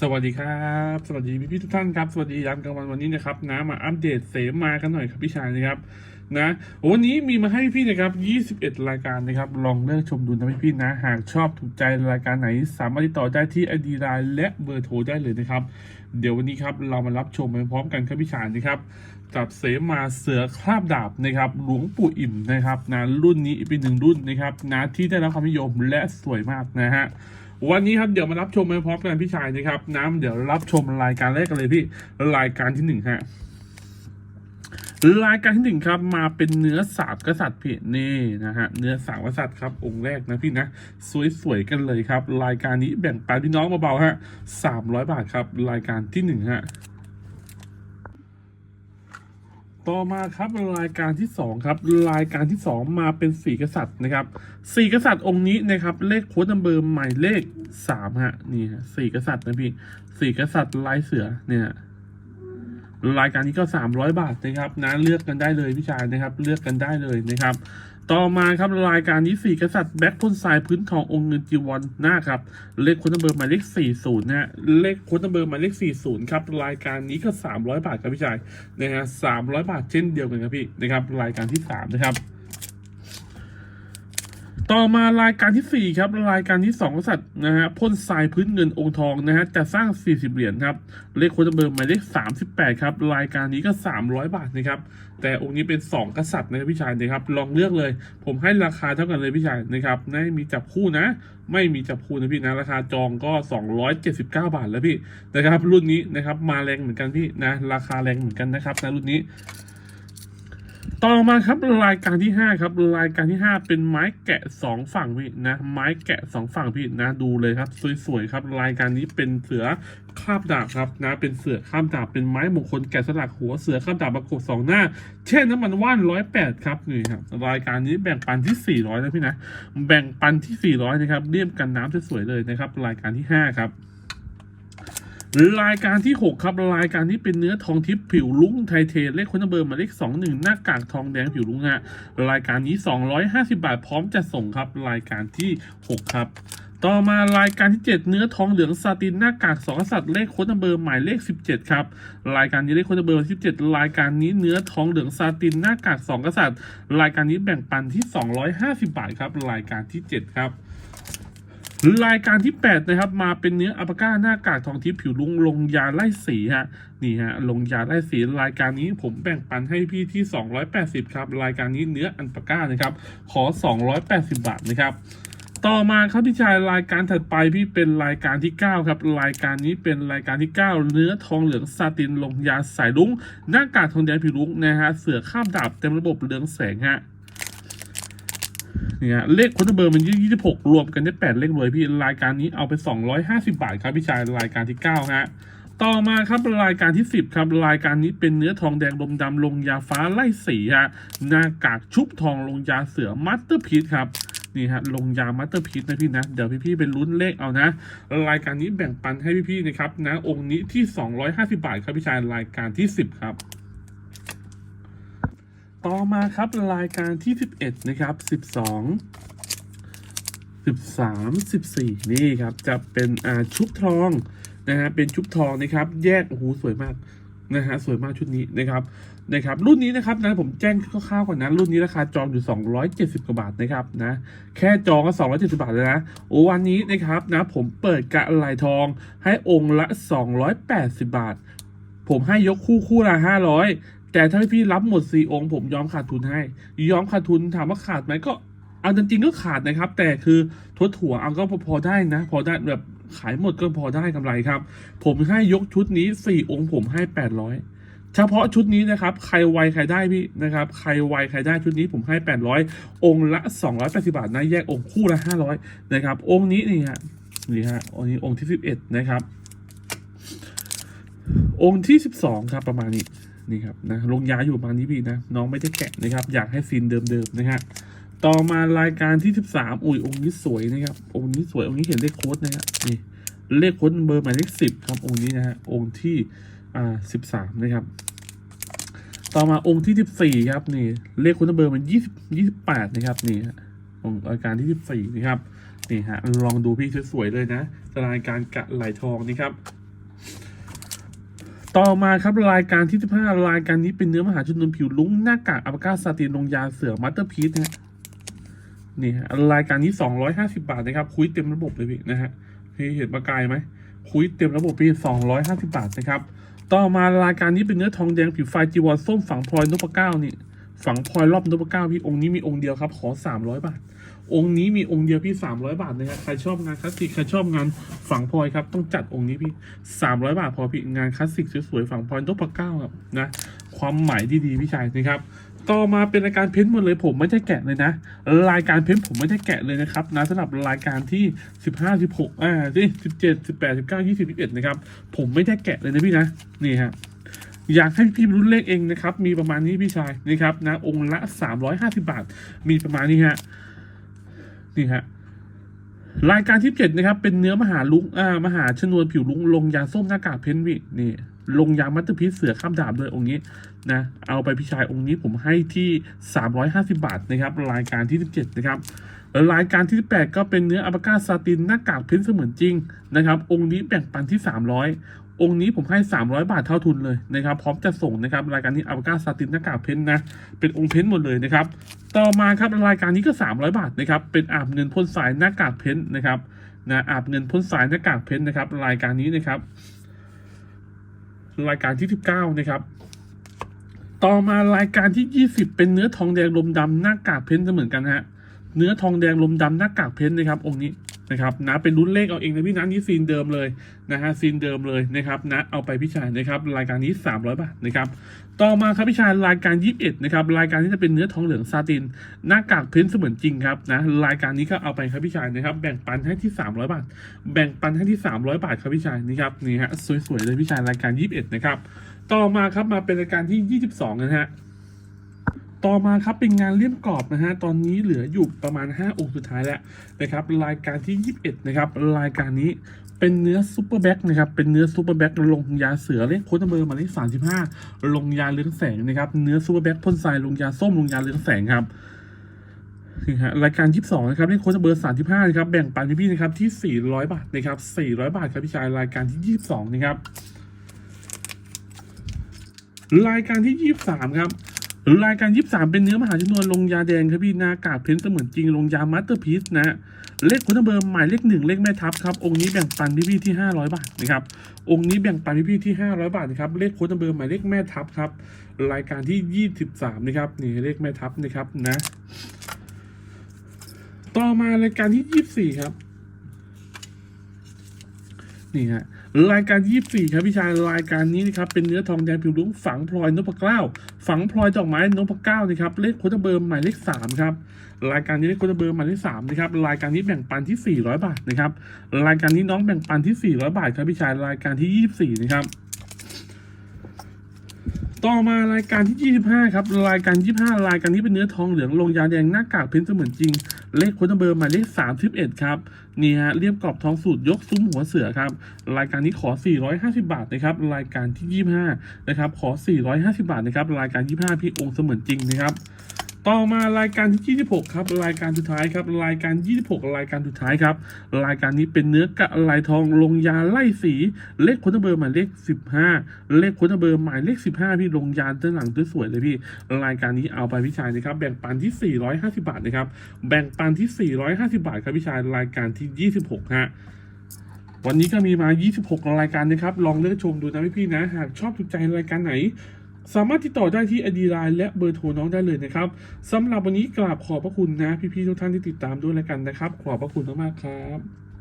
สวัสดีครับ สวัสดีพี่ๆทุกท่านครับ สวัสดียามกลางวันวันนี้นะครับนะมาอัปเดตเสมากันหน่อยครับพี่ชายนะครับนะวันนี้มีมาให้พี่นะครับ 21 รายการนะครับ ลองเลือกชมดูนะพี่ๆนะ หากชอบถูกใจรายการไหน สามารถติดต่อได้ที่ไอดีไลน์และเบอร์โทรได้เลยนะครับ เดี๋ยววันนี้ครับเรามารับชมไปพร้อมกันครับพี่ชายนะครับกับเสมาเสือคราบดาบนะครับ หลวงปู่อิ่มนะครับนะรุ่นนี้เป็นหนึ่งรุ่นนะครับนะที่ได้รับความนิยมและสวยมากนะฮะ วันนี้ครับเดี๋ยวมารับชมไปพร้อมกันพี่ชายนะครับ น้ำเดี๋ยวรับชมรายการแรกกันเลยพี่รายการที่หนึ่งฮะรายการที่หนึ่งครับมาเป็นเนื้อสามกษัตริย์พี่นี่นะฮะเนื้อสามกษัตริย์ครับองค์แรกนะพี่นะสวยๆกันเลยครับ รายการนี้แบ่งปันพี่น้องเบาๆฮะสามร้อยบาทครับ รายการที่หนึ่งฮะ ต่อมาครับรายการที่สองครับ รายการที่สองมาเป็นสี่กษัตริย์นะครับสี่กษัตริย์องค์นี้นะครับ เลขโค้ดนัมเบอร์หมายเลขสามฮะนี่ฮะสี่กษัตริย์นะพี่สี่กษัตริย์ลายเสือเนี่ยรายการนี้ก็สามร้อยบาทนะครับนะเลือกกันได้เลยพี่ชายนะครับ เลือกกันได้เลยนะครับ ต่อมาครับรายการนี้สี่กษัตริย์แบ็คพ่นทรายพื้นทององค์เงินจีวรหน้าครับ เลขค้นัมเบอร์หมายเลขสี่ศูนย์นะฮะเลขค้นัมเบอร์หมายเลขสี่ศูนย์ครับ รายการนี้ก็สามร้อยบาทครับพี่ชายนะฮะสามร้อยบาทเช่นเดียวกันครับพี่นะครับรายการที่สามนะครับ ต่อมารายการที่สี่ครับ รายการที่สองกษัตริย์นะฮะพ่นทรายพื้นเงินองค์ทองนะฮะจะสร้าง 40 เหรียญครับ เลขโค้ดเบอร์หมายเลข38 ครับ รายการนี้ก็ 300 บาทนะครับ แต่องค์นี้เป็น 2 กษัตริย์นะพี่ชายนะครับ ลองเลือกเลย ผมให้ราคาเท่ากันเลยพี่ชายนะครับไม่มีจับคู่นะ ไม่มีจับคู่นะพี่นะราคาจองก็ 279 บาทแล้วพี่นะครับ รุ่นนี้นะครับมาแรงเหมือนกันพี่นะ ราคาแรงเหมือนกันนะครับนะรุ่นนี้ ต่อมาครับรายการที่ห้าครับรายการที่ห้าเป็นไม้แกะสองฝั่งพี่นะ ไม้แกะสองฝั่งพี่นะดูเลยครับ สวยๆครับ รายการนี้เป็นเสือคาบดาบครับนะเป็นเสือข้ามดาบเป็นไม้มงคลแกะสลักหัวเสือข้ามดาบประกบสองหน้า เช่นน้ำมันว่านร้อยแปดครับนี่ครับรายการนี้แบ่งปันที่สี่ร้อยนะพี่นะแบ่งปันที่สี่ร้อยนะครับเรียบกันน้ำสวยๆเลยนะครับ รายการที่ห้าครับ รายการที่ 6 ครับ รายการที่เป็นเนื้อทองทิพย์ผิวลุ้งไทเทเลขคนเบอร์หมายเลข2 1 หน้ากากทองแดงผิวลุ้งฮะรายการนี้ 250 บาทพร้อมจะส่งครับ รายการที่ 6 ครับ ต่อมารายการที่ 7 เนื้อทองเหลืองซาตินหน้ากากสองกษัตริย์เลขค้ดเบอร์หมายเลข 17 ครับ รายการนี้เลขค้ดเบอร์ 17 รายการนี้เนื้อทองเหลืองซาตินหน้ากากสองกษัตริย์ รายการนี้แบ่งปันที่ 250 บาทครับ รายการที่ 7 ครับ รายการที่ 8 นะครับ มาเป็นเนื้ออัปก้าหน้ากากทองทิพย์ผิวลุงลงยาไล่สีฮะนี่ฮะลงยาไล่สีรายการนี้ผมแบ่งปันให้พี่ที่ 280 ครับ รายการนี้เนื้ออันปก้านะครับ ขอ 280 บาทนะครับต่อมาครับพี่ชายรายการถัดไปพี่เป็นรายการที่ 9 ครับ รายการนี้เป็นรายการที่ 9 เนื้อทองเหลืองซาตินลงยาสายลุงหน้ากากทองแดงผิวลุงนะฮะเสือข้ามดาบเต็มระบบเรืองแสงฮะ เนี่ยเลขคนเบอร์มันยี่สิบหกรวมกันได้แปดเลขรวยพี่รายการนี้เอาไปสองร้อยห้าสิบาทครับพี่ชายรายการที่เก้าฮะต่อมาครับรายการที่สิบครับ รายการนี้เป็นเนื้อทองแดงลมดำลงยาฟ้าไล่สีฮะหน้ากากชุบทองลงยาเสือมัตเตอร์พีทครับนี่ฮะลงยามัตเตอร์พีทนะพี่นะ เดี๋ยวพี่ๆเป็นลุ้นเลขเอานะ รายการนี้แบ่งปันให้พี่ๆนะครับนะองค์นี้ที่สองร้อยห้าสิบาทครับพี่ชายรายการที่สิบครับ ต่อมาครับรายการที่ 11 นะครับ 12 13 14 นี่ครับ จะเป็นอ่าชุบทองนะฮะเป็นชุบทองนะครับ แยกโอ้โหสวยมากนะฮะสวยมากชุดนี้นะครับนะครับ รุ่นนี้นะครับนะผมแจ้งคร่าวๆก่อนนะ รุ่นนี้ราคาจองอยู่ 270 กว่าบาทนะครับนะแค่จองก็ 270 บาทเลยนะโอ้วันนี้นะครับนะผมเปิดกะไหลทองให้องค์ละ 280 บาท ผมให้ยกคู่คู่ละห้าร้อย แต่ถ้าพี่รับหมดสี่องค์ผมยอมขาดทุนให้ ยอมขาดทุนถามว่าขาดไหมก็เอาจริงๆก็ขาดนะครับ แต่คือทดถั่วเอาก็พอได้นะ พอได้แบบขายหมดก็พอได้กำไรครับ ผมให้ยกชุดนี้สี่องค์ผมให้แปดร้อยเฉพาะชุดนี้นะครับ ใครไวใครได้พี่นะครับ ใครไวใครได้ชุดนี้ผมให้แปดร้อยองค์ละสองร้อยแปดสิบาทนะแยกองค์คู่ละห้าร้อยนะครับ องค์นี้นี่ฮะนี่ฮะองค์นี้องค์ที่สิบเอ็ดนะครับ องค์ที่สิบสองครับประมาณนี้ นี่ครับนะลงยาอยู่ประมาณนี้พี่นะ น้องไม่ได้แกะนะครับ อยากให้ซีนเดิมๆนะฮะต่อมารายการที่สิบสามอุ้ยองค์นี้สวยนะครับ องค์นี้สวยองค์นี้เห็นเลขโค้ดนะฮะนี่เลขโค้ดเบอร์หมายเลขสิบครับองค์นี้นะฮะองค์ที่อ่าสิบสามนะครับ ต่อมาองค์ที่สิบสี่ครับนี่เลขโค้ดเบอร์มันยี่สิบยี่สิบแปดนะครับนี่ฮะองค์รายการที่สิบสี่นะครับนี่ฮะลองดูพี่สวยๆเลยนะรายการกะไหลทองนี่ครับ ต่อมาครับรายการที่15รายการนี้เป็นเนื้อมหาชนนผิวลุ้งหน้ากากอัปกาซาตินลงยาเสือมัตเตอร์พีซนะฮะนี่รายการนี้ 250 บาทนะครับ คุยเต็มระบบเลยพี่นะฮะพี่เห็นประกายไหมคุยเต็มระบบพี่ 250 บาทนะครับ ต่อมารายการนี้เป็นเนื้อทองแดงผิวไฟจีวรส้มฝังพลอยนพเก้านี่ฝังพลอยรอบนพเก้าพี่องค์นี้มีองค์เดียวครับขอ 300 บาท องค์นี้มีองค์เดียวพี่ 300 บาทนะครับใครชอบงานคลาสสิกใครชอบงานฝังพลอยครับ ต้องจัดองค์นี้พี่ 300 บาทพอพี่งานคลาสสิกสวยๆฝังพลอยนพเก้าครับนะความหมายดีๆพี่ชายนะครับต่อมาเป็นรายการเพ้นท์หมดเลยผมไม่ได้แกะเลยนะ รายการเพ้นท์ผมไม่ได้แกะเลยนะครับนะสำหรับรายการที่ 15 16อ่าที่17 18 19 20 21นะครับผมไม่ได้แกะเลยนะพี่นะนี่ฮะอยากให้พี่รุ่นเลขเองนะครับ มีประมาณนี้พี่ชายนะครับนะองค์ละ 350 บาท มีประมาณนี้ฮะ นี่ฮะรายการที่เจ็ดนะครับ เป็นเนื้อมหาลุงอ่ามหาชนวนผิวลุงลงยาส้มหน้ากากเพนท์พี่นี่ลงยามัตเตอร์พีซเสือข้ามดาบเลยองค์นี้นะเอาไปพี่ชายองค์นี้ผมให้ที่ 350 บาทนะครับ รายการที่ 17 นะครับรายการที่ 18 ก็เป็นเนื้ออัปกาซาตินหน้ากากเพนเสมือนจริงนะครับ องค์นี้แบ่งปันที่ 300 องค์นี้ผมให้ 300 บาทเท่าทุนเลยนะครับ พร้อมจะส่งนะครับ รายการนี้อัปกาซาตินหน้ากากเพนนะเป็นองค์เพนหมดเลยนะครับ ต่อมาครับรายการนี้ก็ 300 บาทนะครับ เป็นอาบเงินพ่นสายหน้ากากเพ้นท์นะครับนะอาบเงินพ่นสายหน้ากากเพ้นท์นะครับ รายการนี้นะครับ รายการที่ 19 นะครับ ต่อมารายการที่ 20 เป็นเนื้อทองแดงลมดำหน้ากากเพ้นท์เหมือนกันฮะเนื้อทองแดงลมดำหน้ากากเพ้นท์นะครับ องค์นี้ นะครับนะเป็นรุ่นเลขเอาเองนะพี่นะนี่ซีนเดิมเลยนะฮะซีนเดิมเลยนะครับนะเอาไปพี่ชายนะครับรายการนี้ 300 บาทนะครับต่อมาครับพี่ชายรายการ 21นะครับรายการนี้จะเป็นเนื้อทองเหลืองซาติน หน้ากากเพ้นท์เสมือนจริงครับนะรายการนี้ก็เอาไปครับพี่ชายนะครับแบ่งปันให้ที่ 300 บาท แบ่งปันให้ที่ 300 บาทครับพี่ชายนี่ครับนี่ฮะสวยๆเลยพี่ชายรายการ 21นะครับต่อมาครับมาเป็นรายการที่ 22 นะฮะ ต่อมาครับเป็นงานเลี่ยมกรอบนะฮะตอนนี้เหลืออยู่ประมาณ 5 องค์สุดท้ายแล้วนะครับรายการที่ 21 นะครับรายการนี้เป็นเนื้อซูเปอร์แบ็กนะครับ เป็นเนื้อซูเปอร์แบ็กลงยาเสือเลขโค้ดเบอร์หมายเลข35ลงยาเรืองแสงนะครับ เนื้อซูเปอร์แบ็กพ่นทรายลงยาส้มลงยาเรืองแสงครับนี่ฮะรายการ22นะครับเลขโค้ดเบอร์35นะครับ แบ่งปันพี่ๆนะครับที่400บาทนะครับ400บาทครับพี่ชายรายการที่22นะครับ รายการที่23ครับ รายการ23เป็นเนื้อมหาชนวนลงยาแดงครับพี่นากาเพ้นเสมือนจริงลงยามัตเตอร์พีซนะ เลขคุณเบอร์หมายเลขหนึ่งเลขแม่ทัพครับ องค์นี้แบ่งปันพี่ๆที่500บาทนะครับองค์นี้แบ่งปันพี่ๆที่500บาทนะครับเลขคุณเบอร์หมายเลขแม่ทัพครับ รายการที่23นะครับนี่เลขแม่ทัพนะครับนะ ต่อมารายการที่24ครับนี่ฮะรายการ 24 ครับพี่ชายรายการนี้นะครับเป็นเนื้อทองแดงผิวลุ้งฝังพลอยนพเกล้า ฝังพลอยดอกไม้นพเก้านะครับเลขโคดเบอร์หมายเลข3ครับรายการนี้เลขโคดเบอร์หมายเลข3นะครับรายการนี้แบ่งปันที่400บาทนะครับรายการนี้น้องแบ่งปันที่400บาทครับพี่ชายรายการที่24นะครับ ต่อมารายการที่ 25 ครับ รายการ 25 รายการนี้เป็นเนื้อทองเหลืองลงยาแดงหน้ากากเพ้นเสมือนจริง เลขโค้ดเบอร์หมายเลข 31 ครับ นี่ฮะเรียบกรอบทองสูตรยกซุ้มหัวเสือครับ รายการนี้ขอ 450 บาทนะครับ รายการที่ 25 นะครับ ขอ 450 บาทนะครับ รายการ 25 พี่องค์เสมือนจริงนะครับ ต่อมารายการที่ 26 ครับ รายการสุดท้ายครับ รายการ 26 รายการสุดท้ายครับ รายการนี้เป็นเนื้อกะลายทองลงยาไล่สี เลขคนเบอร์หมายเลข 15 เลขคนเบอร์หมายเลข 15 พี่ลงยาด้านหลังสวยเลยพี่ รายการนี้เอาไปพี่ชายนะครับ แบ่งปันที่ 450 บาทนะครับ แบ่งปันที่ 450 บาทครับพี่ชาย รายการที่ 26ฮะวันนี้ก็มีมา 26 รายการนะครับ ลองเลือกชมดูนะพี่ๆนะ หากชอบถูกใจรายการไหน สามารถติดต่อได้ที่อดีไลน์และเบอร์โทรน้องได้เลยนะครับสำหรับวันนี้กราบขอบพระคุณนะพี่ๆทุกท่านที่ติดตามด้วยแล้วกันนะครับ ขอบพระคุณมากๆครับ